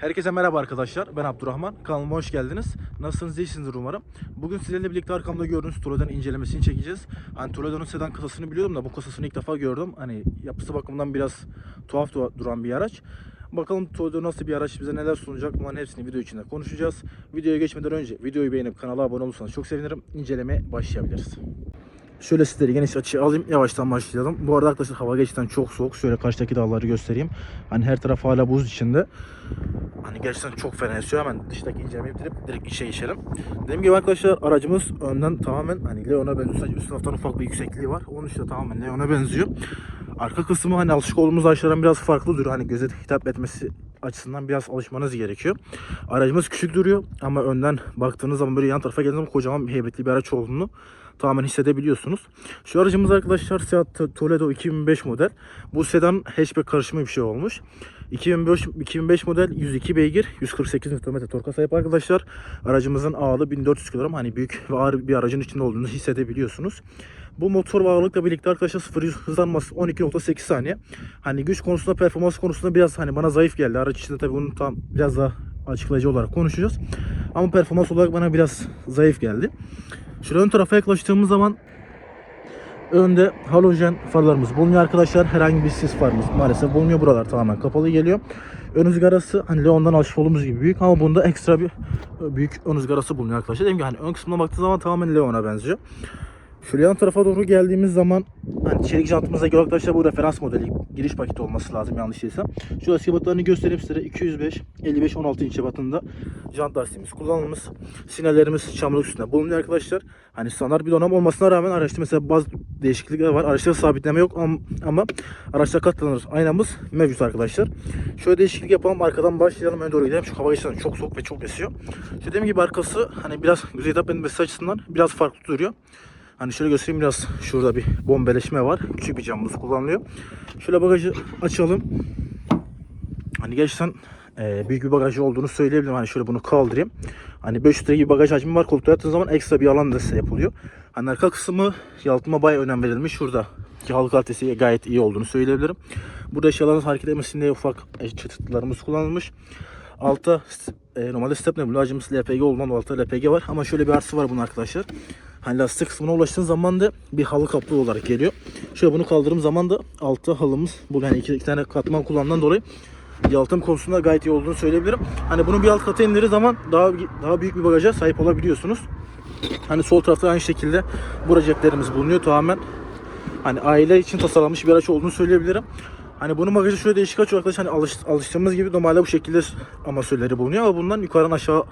Herkese merhaba arkadaşlar. Ben Abdurrahman. Kanalıma hoş geldiniz. Nasılsınız? İyisinizdir umarım. Bugün sizlerle birlikte arkamda gördüğünüz Toledo'nun incelemesini çekeceğiz. Hani Toledo'nun sedan kasasını biliyordum da bu kasasını ilk defa gördüm. Hani yapısı bakımından biraz tuhaf du- duran bir araç. Bakalım Toledo nasıl bir araç bize neler sunacak bunların hepsini video içinde konuşacağız. Videoya geçmeden önce videoyu beğenip kanala abone olursanız çok sevinirim. İncelemeye başlayabiliriz. Şöyle sizleri geniş açıya alayım. Yavaştan başlayalım. Bu arada arkadaşlar hava gerçekten çok soğuk. Şöyle karşıdaki dağları göstereyim. Hani her taraf hala buz içinde. Hani gerçekten çok fena esiyor. Hemen dıştaki incelemeyi bitirip direkt işe geçelim. Dediğim gibi arkadaşlar aracımız önden tamamen hani Leon'a benziyor. Sadece üst taraftan ufak bir yüksekliği var. Onun işte tamamen Leon'a benziyor. Arka kısmı hani alışık olduğumuz araçlardan biraz farklı duruyor. Hani göze hitap etmesi açısından biraz alışmanız gerekiyor. Aracımız küçük duruyor ama önden baktığınız zaman böyle yan tarafa geldiğiniz zaman kocaman bir heybetli bir araç olduğunu tamamen hissedebiliyorsunuz. Şu aracımız arkadaşlar Seat Toledo 2005 model. Bu sedan hatchback karışımı bir şey olmuş. 2005, 2005 model 102 beygir 148 Nm torka sahip arkadaşlar. Aracımızın ağırlığı 1400 kg. Hani büyük ve ağır bir aracın içinde olduğunu hissedebiliyorsunuz. Bu motor ve birlikte arkadaşlar 0 hızlanması 12.8 saniye. Hani güç konusunda performans konusunda biraz hani bana zayıf geldi. Araç içinde tabii bunu tam biraz daha açıklayıcı olarak konuşacağız. Ama performans olarak bana biraz zayıf geldi. Şöyle ön tarafa yaklaştığımız zaman önde halojen farlarımız bulunuyor arkadaşlar. Herhangi bir sis farımız maalesef bulunmuyor. Buralar tamamen kapalı geliyor. Ön ızgarası hani Leon'dan alışık olduğumuz gibi büyük ama bunda ekstra bir büyük ön ızgarası bulunuyor arkadaşlar. Dediğim gibi hani ön kısmına baktığı zaman tamamen Leon'a benziyor. Şöyle yan tarafa doğru geldiğimiz zaman hani çelik jantımıza göre arkadaşlar bu referans modeli giriş paketi olması lazım yanlış değilsem. Şu eski batlarını göstereyim size 205 55 16 inç batında jant lastiğimiz kullanılmış. Sinyalerimiz çamurluk üstünde bulunuyor arkadaşlar. Hani standart bir donanım olmasına rağmen araçta mesela bazı değişiklikler var. Araçta sabitleme yok ama, araçta katlanır aynamız mevcut arkadaşlar. Şöyle değişiklik yapalım arkadan başlayalım öne doğru gidelim. Şu hava gerçekten çok soğuk ve çok esiyor. Dediğim gibi arkası hani biraz yüzey hitap etmesi açısından biraz farklı duruyor. Hani şöyle göstereyim biraz şurada bir bombeleşme var. Küçük bir camımız kullanılıyor. Şöyle bagajı açalım. Hani gerçekten e, büyük bir bagajı olduğunu söyleyebilirim. Hani şöyle bunu kaldırayım. Hani 5 litre gibi bagaj hacmi var. Koltuğa yattığınız zaman ekstra bir alan da size yapılıyor. Hani arka kısmı yalıtma bayağı önem verilmiş. Şurada ki halı kalitesi gayet iyi olduğunu söyleyebilirim. Burada eşyalarınız hareket etmesin diye ufak çıtıtlarımız kullanılmış. Altta e, normalde step ne bu? Acımız LPG olduğundan altta LPG var. Ama şöyle bir artısı var bunun arkadaşlar. Hani lastik kısmına ulaştığın zaman da bir halı kaplı olarak geliyor. Şöyle bunu kaldırdığım zaman da altta halımız bu yani iki, iki tane katman kullandığından dolayı yalıtım konusunda gayet iyi olduğunu söyleyebilirim. Hani bunu bir alt kata indirdiği zaman daha daha büyük bir bagaja sahip olabiliyorsunuz. Hani sol tarafta aynı şekilde bu bulunuyor tamamen. Hani aile için tasarlanmış bir araç olduğunu söyleyebilirim. Hani bunun bagajı şöyle değişik açıyor arkadaşlar. Hani alış, alıştığımız gibi normalde bu şekilde amasörleri bulunuyor ama bundan yukarıdan aşağı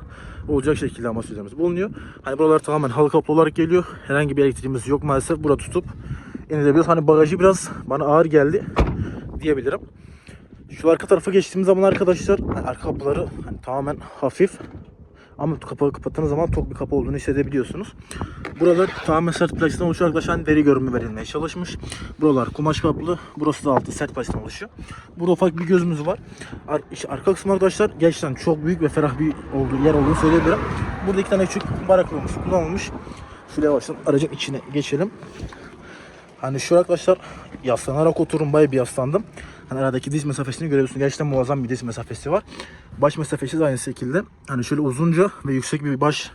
olacak şekilde amasörlerimiz bulunuyor. Hani buralar tamamen halı kaplı olarak geliyor. Herhangi bir elektriğimiz yok maalesef. Burada tutup inilebiliyoruz. Hani bagajı biraz bana ağır geldi diyebilirim. Şu arka tarafa geçtiğimiz zaman arkadaşlar hani arka kapıları hani tamamen hafif ama kapağı kapattığınız zaman tok bir kapı olduğunu hissedebiliyorsunuz. Buralar tamamen sert plastikten. Hani deri görünümü verilmeye çalışmış. Buralar kumaş kaplı. Burası da altı sert plastikten oluşuyor. Burada ufak bir gözümüz var. Ar işte arka kısmı arkadaşlar gerçekten çok büyük ve ferah bir olduğu yer olduğunu söyleyebilirim. Burada iki tane küçük baraklığımız kullanılmış. Şöyle yavaştan aracın içine geçelim. Hani şu arkadaşlar yaslanarak oturum bayağı bir yaslandım. Hani aradaki diz mesafesini görebiliyorsunuz. Gerçekten muazzam bir diz mesafesi var. Baş mesafesi de aynı şekilde. Hani şöyle uzunca ve yüksek bir baş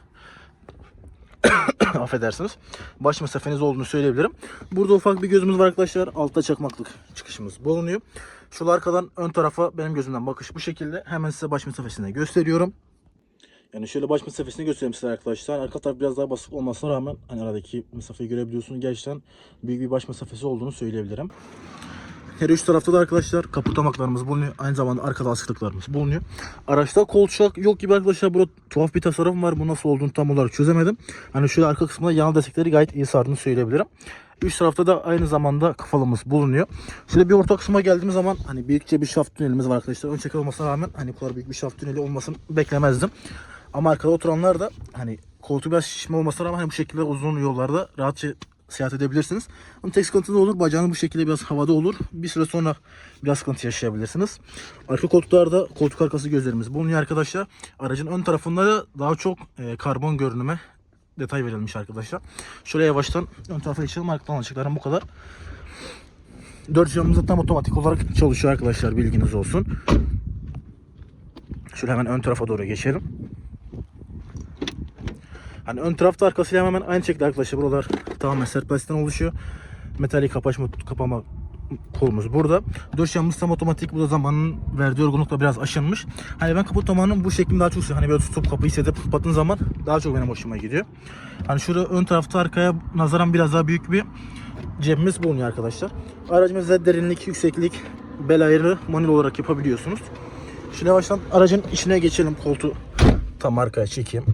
affedersiniz. Baş mesafeniz olduğunu söyleyebilirim. Burada ufak bir gözümüz var arkadaşlar. Altta çakmaklık çıkışımız bulunuyor. Şu arkadan ön tarafa benim gözümden bakış bu şekilde. Hemen size baş mesafesini gösteriyorum. Yani şöyle baş mesafesini göstereyim size arkadaşlar. Arka taraf biraz daha basık olmasına rağmen hani aradaki mesafeyi görebiliyorsunuz. Gerçekten büyük bir baş mesafesi olduğunu söyleyebilirim. Her üç tarafta da arkadaşlar kaputamaklarımız bulunuyor. Aynı zamanda arkada askılıklarımız bulunuyor. Araçta kolçak yok gibi arkadaşlar. Burada tuhaf bir tasarım var. Bu nasıl olduğunu tam olarak çözemedim. Hani şöyle arka kısmında yanal destekleri gayet iyi sardığını söyleyebilirim. Üst tarafta da aynı zamanda kafalımız bulunuyor. Şöyle bir orta kısma geldiğimiz zaman hani büyükçe bir şaft tünelimiz var arkadaşlar. Ön çeker olmasına rağmen hani bu kadar büyük bir şaft tüneli olmasını beklemezdim. Ama arkada oturanlar da hani koltuğu biraz şişme olmasına rağmen hani bu şekilde uzun yollarda rahatça seyahat edebilirsiniz. Ama tek sıkıntı ne olur? Bacağınız bu şekilde biraz havada olur. Bir süre sonra biraz sıkıntı yaşayabilirsiniz. Arka koltuklarda koltuk arkası gözlerimiz bulunuyor arkadaşlar. Aracın ön tarafında da daha çok e, karbon görünüme detay verilmiş arkadaşlar. Şöyle yavaştan ön tarafa geçelim. Arkadan açıklarım bu kadar. 4 camımız da tam otomatik olarak çalışıyor arkadaşlar bilginiz olsun. Şöyle hemen ön tarafa doğru geçelim. Hani ön tarafta arkasıyla hemen aynı şekilde arkadaşlar buralar tamamen sert plastikten oluşuyor. Metalik kapaşma kapama kolumuz burada. Dört camımız tam otomatik. Bu da zamanın verdiği yorgunlukla biraz aşınmış. Hani ben kaput zamanı bu şeklini daha çok seviyorum. Hani böyle tutup kapıyı hissedip kapattığın zaman daha çok benim hoşuma gidiyor. Hani şurada ön tarafta arkaya nazaran biraz daha büyük bir cebimiz bulunuyor arkadaşlar. Aracımızda derinlik, yükseklik, bel ayrı manuel olarak yapabiliyorsunuz. Şimdi yavaştan aracın içine geçelim. Koltuğu tam arkaya çekeyim.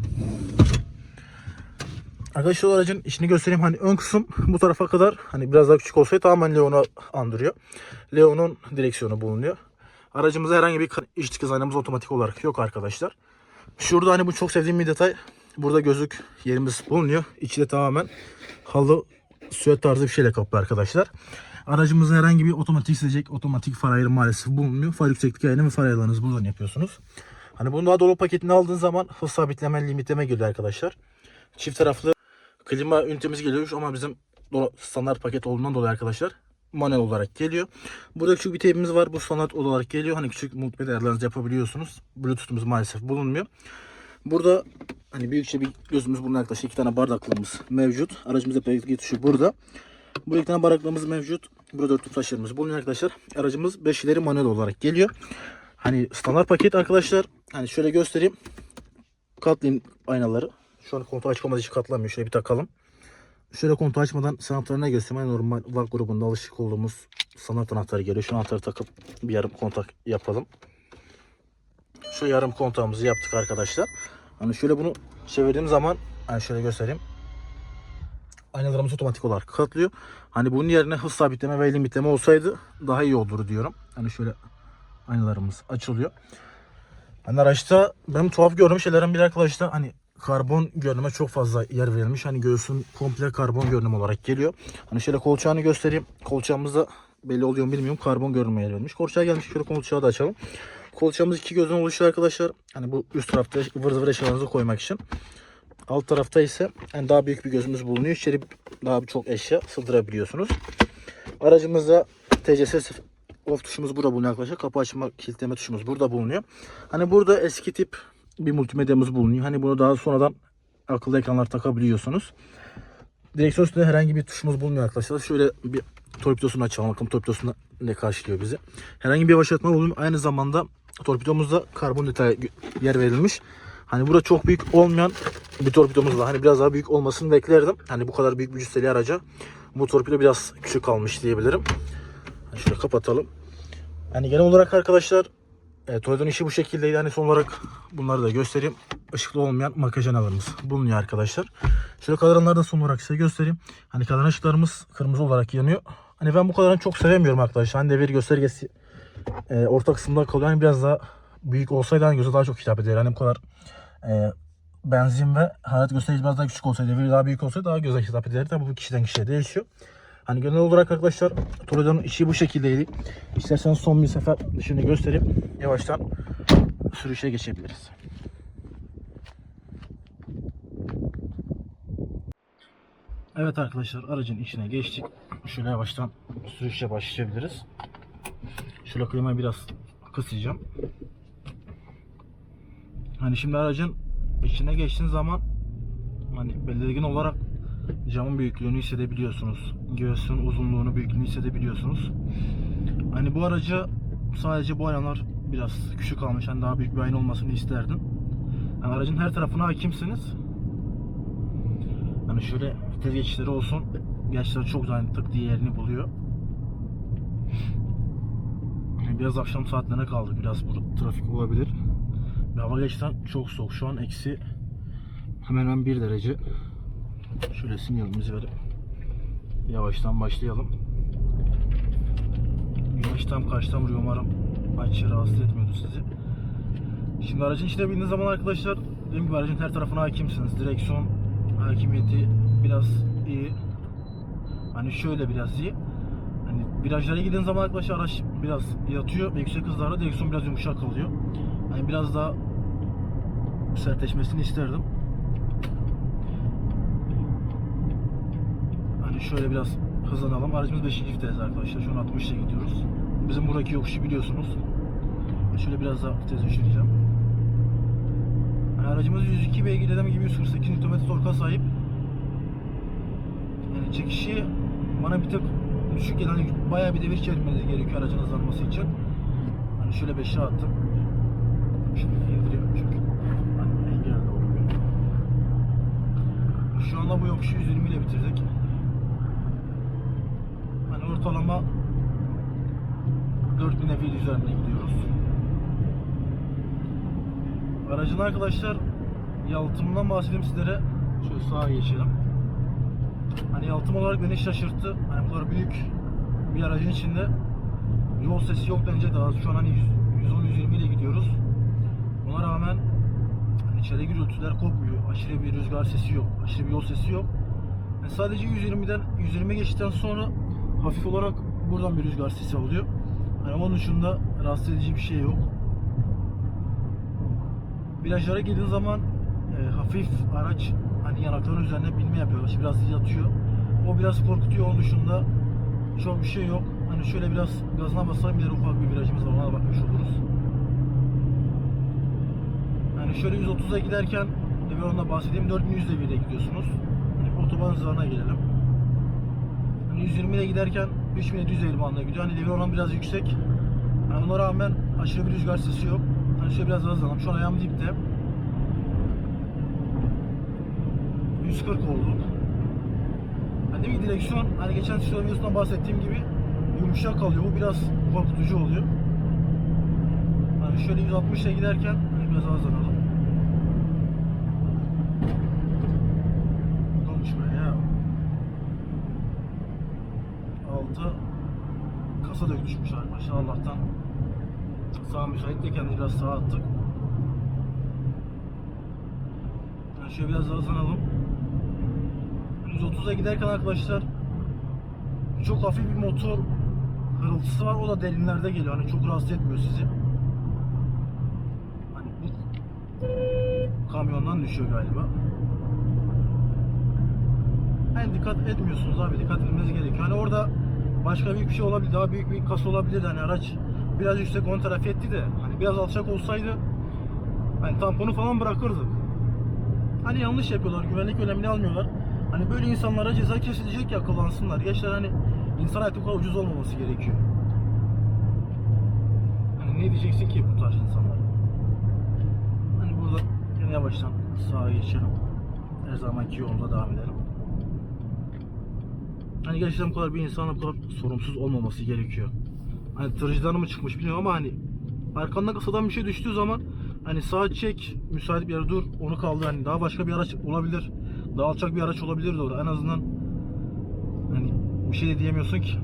Arkadaşlar aracın içini göstereyim. Hani ön kısım bu tarafa kadar hani biraz daha küçük olsaydı tamamen Leon'u andırıyor. Leon'un direksiyonu bulunuyor. Aracımızda herhangi bir iç çıkış aynamız otomatik olarak yok arkadaşlar. Şurada hani bu çok sevdiğim bir detay. Burada gözlük yerimiz bulunuyor. İçi de tamamen halı süet tarzı bir şeyle kaplı arkadaşlar. Aracımızda herhangi bir otomatik silecek, otomatik far ayarı maalesef bulunmuyor. Far yükseklik ayarını ve far ayarlarınızı buradan yapıyorsunuz. Hani bunu daha dolu paketini aldığın zaman hız sabitleme, limitleme geliyor arkadaşlar. Çift taraflı klima ünitemiz geliyor ama bizim standart paket olduğundan dolayı arkadaşlar manuel olarak geliyor. Burada küçük bir teybimiz var. Bu standart olarak geliyor. Hani küçük multimedya ayarlarınızı yapabiliyorsunuz. Bluetooth'umuz maalesef bulunmuyor. Burada hani büyükçe bir gözümüz bulunan yaklaşık iki tane bardaklığımız mevcut. Aracımızda plak tuşu burada. Burada iki tane bardaklığımız mevcut. Burada dörtlü flaşlarımız bulunuyor arkadaşlar. Aracımız 5 ileri manuel olarak geliyor. Hani standart paket arkadaşlar. Hani şöyle göstereyim. Katlayayım aynaları. Şu an kontu açık olmadığı için. Şöyle bir takalım. Şöyle kontu açmadan sanatlarına göstereyim. Yani normal VAK grubunda alışık olduğumuz sanat anahtarı geliyor. Şu anahtarı takıp bir yarım kontak yapalım. Şu yarım kontağımızı yaptık arkadaşlar. Hani şöyle bunu çevirdiğim zaman hani şöyle göstereyim. Aynalarımız otomatik olarak katlıyor. Hani bunun yerine hız sabitleme ve limitleme olsaydı daha iyi olur diyorum. Hani şöyle aynalarımız açılıyor. Hani araçta benim tuhaf gördüğüm şeylerin bir arkadaşlar hani karbon görünüme çok fazla yer verilmiş. Hani göğsün komple karbon görünüm olarak geliyor. Hani şöyle kolçağını göstereyim. Kolçağımızda belli oluyor mu bilmiyorum. Karbon görünüme yer verilmiş. Kolçağa gelmiş. Şöyle kolçağı da açalım. Kolçağımız iki gözden oluşuyor arkadaşlar. Hani bu üst tarafta ıvır zıvır eşyalarınızı koymak için. Alt tarafta ise yani daha büyük bir gözümüz bulunuyor. İçeri daha çok eşya sığdırabiliyorsunuz. Aracımızda TCS off tuşumuz burada bulunuyor arkadaşlar. Kapı açma kilitleme tuşumuz burada bulunuyor. Hani burada eski tip bir multimedyamız bulunuyor. Hani bunu daha sonradan akıllı ekranlar takabiliyorsunuz. Direksiyon üstünde herhangi bir tuşumuz bulunmuyor arkadaşlar. Şöyle bir torpidosunu açalım. Bakın torpidosunda ne karşılıyor bizi. Herhangi bir yavaşlatma bulunmuyor. Aynı zamanda torpidomuzda karbon detay yer verilmiş. Hani burada çok büyük olmayan bir torpidomuz var. Hani biraz daha büyük olmasını beklerdim. Hani bu kadar büyük bir cüsseli araca bu torpido biraz küçük kalmış diyebilirim. Hani şöyle kapatalım. Hani genel olarak arkadaşlar e, Toyo'nun işi bu şekildeydi. Hani son olarak bunları da göstereyim. Işıklı olmayan makyaj aynalarımız bulunuyor arkadaşlar. Şöyle kadranları da son olarak size göstereyim. Hani kadran ışıklarımız kırmızı olarak yanıyor. Hani ben bu kadranı çok sevemiyorum arkadaşlar. Hani devir göstergesi e, orta kısımda kalıyor. Hani biraz daha büyük olsaydı hani göze daha çok hitap eder. Hani bu kadar e, benzin ve hararet göstergesi biraz daha küçük olsaydı, devir daha büyük olsaydı daha göze hitap ederdi. Tabii bu kişiden kişiye değişiyor. Hani genel olarak arkadaşlar Toledo'nun içi bu şekildeydi. İsterseniz son bir sefer dışını göstereyim. Yavaştan sürüşe geçebiliriz. Evet arkadaşlar aracın içine geçtik. Şöyle yavaştan sürüşe başlayabiliriz. Şöyle klimayı biraz kısacağım. Hani şimdi aracın içine geçtiğiniz zaman hani belirgin olarak camın büyüklüğünü hissedebiliyorsunuz. Göğsün uzunluğunu, büyüklüğünü hissedebiliyorsunuz. Hani bu aracı sadece bu aynalar biraz küçük kalmış. Hani daha büyük bir ayna olmasını isterdim. Yani aracın her tarafına hakimsiniz. Hani şöyle vites geçişleri olsun. Gerçekten çok güzel hani tık diye yerini buluyor. Yani Biraz akşam saatlerine kaldı. Biraz burada trafik olabilir. Ve hava gerçekten çok soğuk. Şu an eksi hemen hemen 1 derece. Şöyle sinyalimizi verip yavaştan başlayalım. Güneş tam karşıdan vuruyor umarım açı rahatsız etmiyordu sizi. Şimdi aracın içine bindiğiniz zaman arkadaşlar dediğim gibi aracın her tarafına hakimsiniz. Direksiyon hakimiyeti biraz iyi. Hani şöyle biraz iyi. Hani virajlara giddiğiniz zaman arkadaşlar araç biraz yatıyor ve yüksek hızlarda direksiyon biraz yumuşak kalıyor. Hani biraz daha sertleşmesini isterdim. Şöyle biraz hızlanalım. Aracımız 5. vites arkadaşlar. Şu an 60 ile gidiyoruz. Bizim buradaki yokuşu biliyorsunuz. Şöyle biraz daha vites düşüreceğim. Aracımız 102 beygir dediğim gibi 148 Nm torka sahip. Yani çekişi bana bir tık düşük gelen hani bayağı bir devir çevirmeniz gerekiyor aracın hızlanması için. Hani şöyle 5'e attım. Şimdi indireyim çünkü hani engel. Şu anda bu yokuşu 120 ile bitirdik. Ortalama 4000 F'il üzerinde gidiyoruz. Aracın arkadaşlar yalıtımından bahsedeyim sizlere. Şöyle sağa geçelim. Hani yalıtım olarak beni şaşırttı. Hani bu kadar büyük bir aracın içinde yol sesi yok denecek daha şu an hani 110-120 ile gidiyoruz. Buna rağmen hani içeri gürültüler kopmuyor. Aşırı bir rüzgar sesi yok. Aşırı bir yol sesi yok. Yani sadece 120'den 120 geçtikten sonra hafif olarak buradan bir rüzgar sesi oluyor. Hani onun dışında rahatsız edici bir şey yok. Virajlara girdiğin zaman e, hafif araç hani yanakların üzerine binme yapıyor. İşte biraz yatıyor. O biraz korkutuyor. Onun dışında çok bir şey yok. Hani şöyle biraz gazına basalım ileri ufak bir virajımız var. Ona bakmış oluruz. Yani şöyle 130'a giderken bir onunla bahsedeyim 4100 devirde gidiyorsunuz. Hani otoban hızlarına gelelim. Hani 120 ile giderken 3750 bandına gidiyor. Hani devir oranı biraz yüksek. Yani ona rağmen aşırı bir rüzgar sesi yok. Hani şöyle biraz hızlanalım. Şu an ayağım dipte. 140 olduk. Hani değil mi direksiyon hani geçen sürü videosundan bahsettiğim gibi yumuşak kalıyor. Bu biraz korkutucu oluyor. Hani şöyle 160 ile giderken hani biraz hızlanalım. Konuşma ya. Altı kasa dökmüşmüş arkadaşlar Allah'tan. Sağ müsait de kendini biraz sağa attık. Yani şöyle biraz daha hızlanalım. 130'a giderken arkadaşlar çok hafif bir motor hırıltısı var. O da derinlerde geliyor. Hani çok rahatsız etmiyor sizi. Hani bu kamyondan düşüyor galiba. Hani dikkat etmiyorsunuz abi. Dikkat etmeniz gerekiyor. Hani orada başka büyük bir şey olabilir. Daha büyük bir kas olabilir. Hani araç biraz yüksek ön taraf etti de hani biraz alçak olsaydı hani tamponu falan bırakırdık. Hani yanlış yapıyorlar. Güvenlik önemli almıyorlar. Hani böyle insanlara ceza kesilecek ya akıllansınlar. Gençler hani insan hayatı bu ucuz olmaması gerekiyor. Hani ne diyeceksin ki bu tarz insanlara? Hani burada yine yavaştan sağa geçelim. Her zamanki yolumuza devam edelim. Hani gerçekten bu kadar bir insanın bu kadar sorumsuz olmaması gerekiyor. Hani tırcıdan mı çıkmış bilmiyorum ama hani arkanda kasadan bir şey düştüğü zaman hani sağa çek, müsait bir yere dur, onu kaldır. Hani daha başka bir araç olabilir. Daha alçak bir araç olabilir de orada. En azından hani bir şey de diyemiyorsun ki.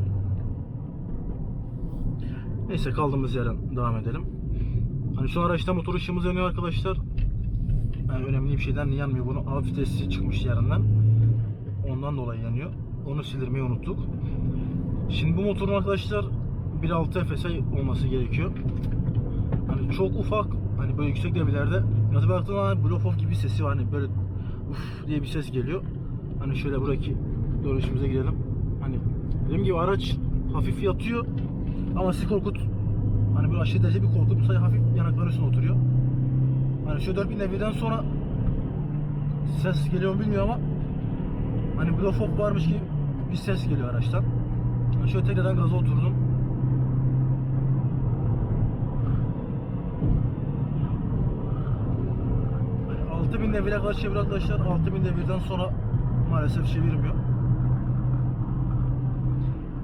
Neyse kaldığımız yerden devam edelim. Hani şu araçta motor ışığımız yanıyor arkadaşlar. Yani önemli bir şeyden yanmıyor. Bunu A vitesi çıkmış yerinden. Ondan dolayı yanıyor. Onu sildirmeyi unuttuk. Şimdi bu motorun arkadaşlar 1.6 FSI olması gerekiyor. Hani çok ufak, hani böyle yüksek devirlerde Yazı baktığında hani blow off gibi sesi var. Hani böyle uf diye bir ses geliyor. Hani şöyle buradaki dönüşümüze girelim. Hani dediğim gibi araç hafif yatıyor ama sizi korkut hani böyle aşırı derece bir korkut sadece hafif yanakların üstüne oturuyor. Hani şu 4000 devirden sonra ses geliyor mu bilmiyorum ama hani blow off varmış gibi bir ses geliyor araçtan. Şöyle tekrardan gaza oturdum. Hani 6000 devire kadar çevir arkadaşlar. 6000 devirden sonra maalesef çevirmiyor.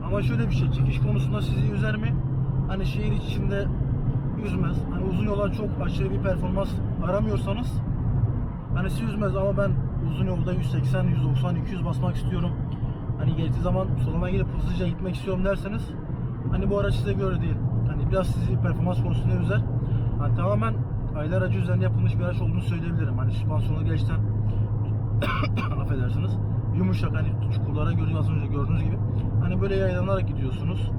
Ama şöyle bir şey, çekiş konusunda sizi üzer mi? Hani şehir içinde üzmez. Hani uzun yola çok aşırı bir performans aramıyorsanız hani sizi üzmez ama ben uzun yolda 180, 190, 200 basmak istiyorum. Hani geldiği zaman soluma gelip hızlıca gitmek istiyorum derseniz hani bu araç size göre değil. Hani biraz sizi performans konusunda üzer. Hani tamamen aile aracı üzerine yapılmış bir araç olduğunu söyleyebilirim. Hani süspansiyonu gerçekten affedersiniz yumuşak hani çukurlara gördüğünüz az önce gördüğünüz gibi hani böyle yaylanarak gidiyorsunuz.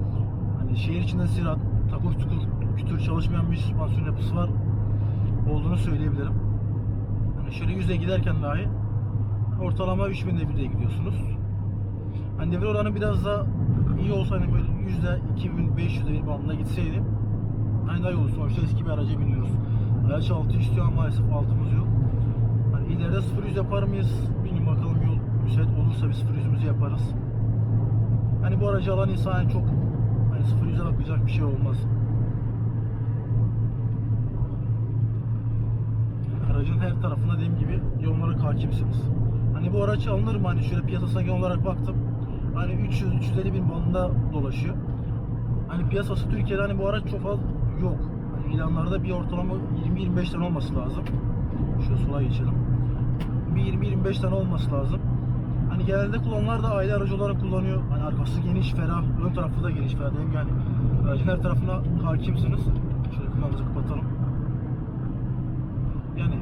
Hani şehir içinde sizi rahat takur tukur kütür çalışmayan bir süspansiyon yapısı var olduğunu söyleyebilirim. Hani şöyle yüze giderken dahi ortalama 3000 devirde gidiyorsunuz. Hani devir oranı biraz da iyi olsa hani böyle yüzde 2500 devir bandına gitseydi hani daha iyi olur. Sonuçta eski bir araca biniyoruz. Gerçi altı istiyor ama maalesef altımız yok. Hani ileride 0 100 yapar mıyız? Bilmiyorum bakalım yol müsait olursa biz 0 100'ümüzü yaparız. Hani bu aracı alan insan hani çok hani 0 100'e bakacak bir şey olmaz. Aracın her tarafına dediğim gibi yollara hakimsiniz. Hani bu araç alınır mı? Hani şöyle piyasasına genel olarak baktım. Hani 300-350 bin bandında dolaşıyor. Hani piyasası Türkiye'de hani bu araç çok fazla yok. Hani ilanlarda bir ortalama 20-25 tane olması lazım. Şöyle sola geçelim. Bir 20-25 tane olması lazım. Hani genelde kullananlar da aile aracı olarak kullanıyor. Hani arkası geniş, ferah, ön tarafı da geniş, ferah. Dedim yani aracın her tarafına hakimsiniz. Şöyle kulağımızı kapatalım. Yani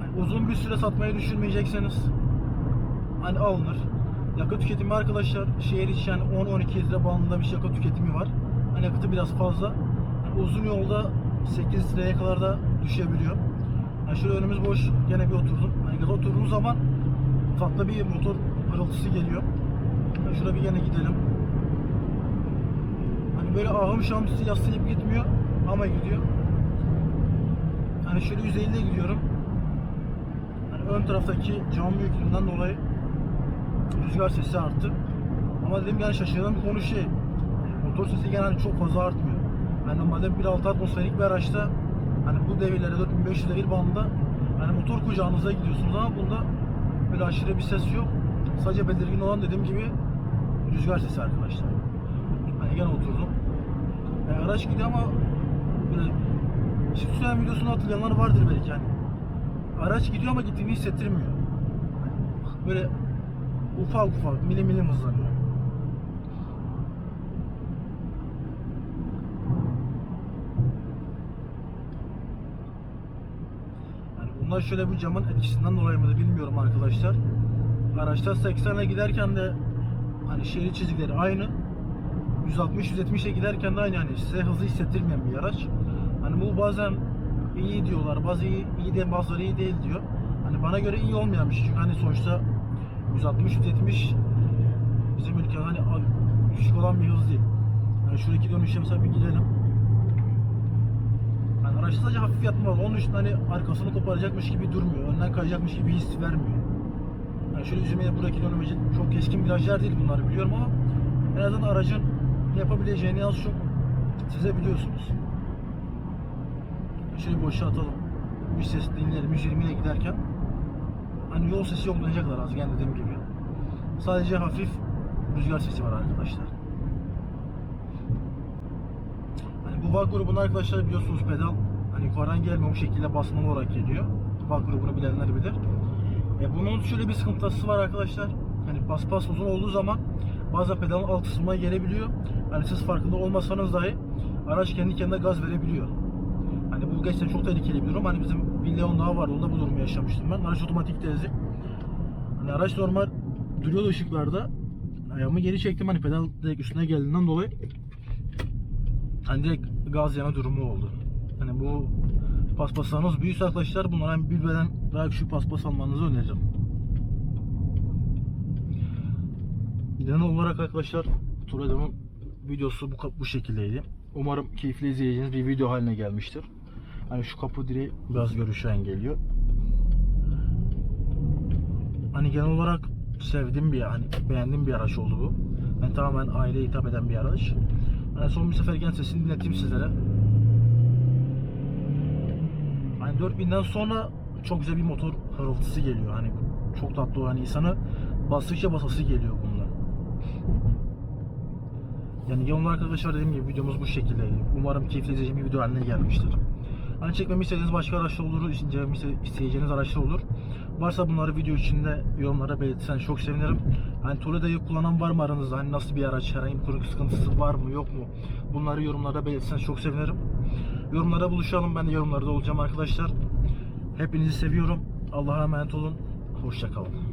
hani uzun bir süre satmayı düşünmeyecekseniz hani alınır. Yakıt tüketimi arkadaşlar şehir içi yani 10-12 litre bandında bir yakıt tüketimi var. Hani yakıtı biraz fazla. Yani uzun yolda 8 litreye kadar da düşebiliyor. Yani şöyle önümüz boş gene bir oturdum. Hani gaza oturduğum zaman tatlı bir motor hırıltısı geliyor. Yani şurada bir gene gidelim. Hani böyle ahım sizi yaslayıp gitmiyor ama gidiyor. Hani şöyle 150'de gidiyorum. Hani ön taraftaki cam büyüklüğünden dolayı rüzgar sesi arttı. Ama dedim yani şaşırdığım bir konu şey. Motor sesi gene hani çok fazla artmıyor. Yani normalde 1.6 atmosferik bir araçta hani bu devirlerde 4500 devir bandında hani motor kucağınıza gidiyorsunuz ama bunda böyle aşırı bir ses yok. Sadece belirgin olan dediğim gibi rüzgar sesi arkadaşlar. Hani gene oturdum. Yani araç gidiyor ama böyle Çift süren videosunu hatırlayanlar vardır belki hani. Araç gidiyor ama gittiğini hissettirmiyor. Böyle ufak ufak milim milim hızlanıyor. Yani bunlar şöyle bir camın etkisinden dolayı mıdır bilmiyorum arkadaşlar. Araçta 80'e giderken de hani şerit çizgileri aynı. 160-170'e giderken de aynı yani size hızlı hissettirmeyen bir araç. Hani bu bazen iyi diyorlar, bazı iyi, iyi de bazıları iyi değil diyor. Hani bana göre iyi olmayan bir şey çünkü hani sonuçta 160-170 bizim ülkede hani düşük olan bir hız değil. Yani şuradaki dönüşe mesela bir gidelim. Yani araç sadece hafif yatma var. Onun için hani arkasını koparacakmış gibi durmuyor. Önden kayacakmış gibi his vermiyor. Yani şöyle üzerine buradaki dönümeci çok keskin virajlar değil bunlar biliyorum ama en azından aracın yapabileceğini az çok size biliyorsunuz. Şöyle boşa atalım. Bir ses dinleyelim 120 ile giderken. Hani yol sesi yoklayacaklar az gene dediğim gibi. Sadece hafif rüzgar sesi var arkadaşlar. Hani bu VAG grubunda arkadaşlar biliyorsunuz pedal hani yukarıdan gelmiyor şekilde basmalı olarak geliyor. VAG grubunu bilenler bilir. E bunun şöyle bir sıkıntısı var arkadaşlar. Hani paspas uzun olduğu zaman bazen pedalın alt kısmına gelebiliyor. Hani siz farkında olmasanız dahi araç kendi kendine gaz verebiliyor. Hani bu çok tehlikeli bir durum. Hani bizim bir Leon daha vardı. Onda bu durumu yaşamıştım ben. Araç otomatik tezi. Hani araç normal duruyor ışıklarda. Ayağımı geri çektim hani pedal direkt üstüne geldiğinden dolayı hani direkt gaz yana durumu oldu. Hani bu paspaslarınız büyükse arkadaşlar bunlara bir beden daha küçük paspas almanızı öneririm. Genel olarak arkadaşlar Toledo'nun videosu bu, bu şekildeydi. Umarım keyifli izleyeceğiniz bir video haline gelmiştir. Hani şu kapı direği biraz görüşü engelliyor. Hani genel olarak sevdiğim bir hani beğendiğim bir araç oldu bu. Yani tamamen aileye hitap eden bir araç. Hani son bir sefer gene sesini dinleteyim sizlere. Hani 4000'den sonra çok güzel bir motor hırıltısı geliyor. Hani çok tatlı hani insanı bastıkça basası geliyor bundan. Yani genel olarak arkadaşlar dediğim gibi videomuz bu şekildeydi. Umarım keyifli izleyeceğim bir video haline gelmiştir. Hani çekmemi istediğiniz başka araçlar olur, incelememi isteyeceğiniz araçlar olur. Varsa bunları video içinde yorumlara belirtirsen çok sevinirim. Hani Toledo'yu kullanan var mı aranızda? Hani nasıl bir araç? Herhangi bir konu sıkıntısı var mı yok mu? Bunları yorumlara belirtirsen çok sevinirim. Yorumlara buluşalım. Ben de yorumlarda olacağım arkadaşlar. Hepinizi seviyorum. Allah'a emanet olun. Hoşçakalın.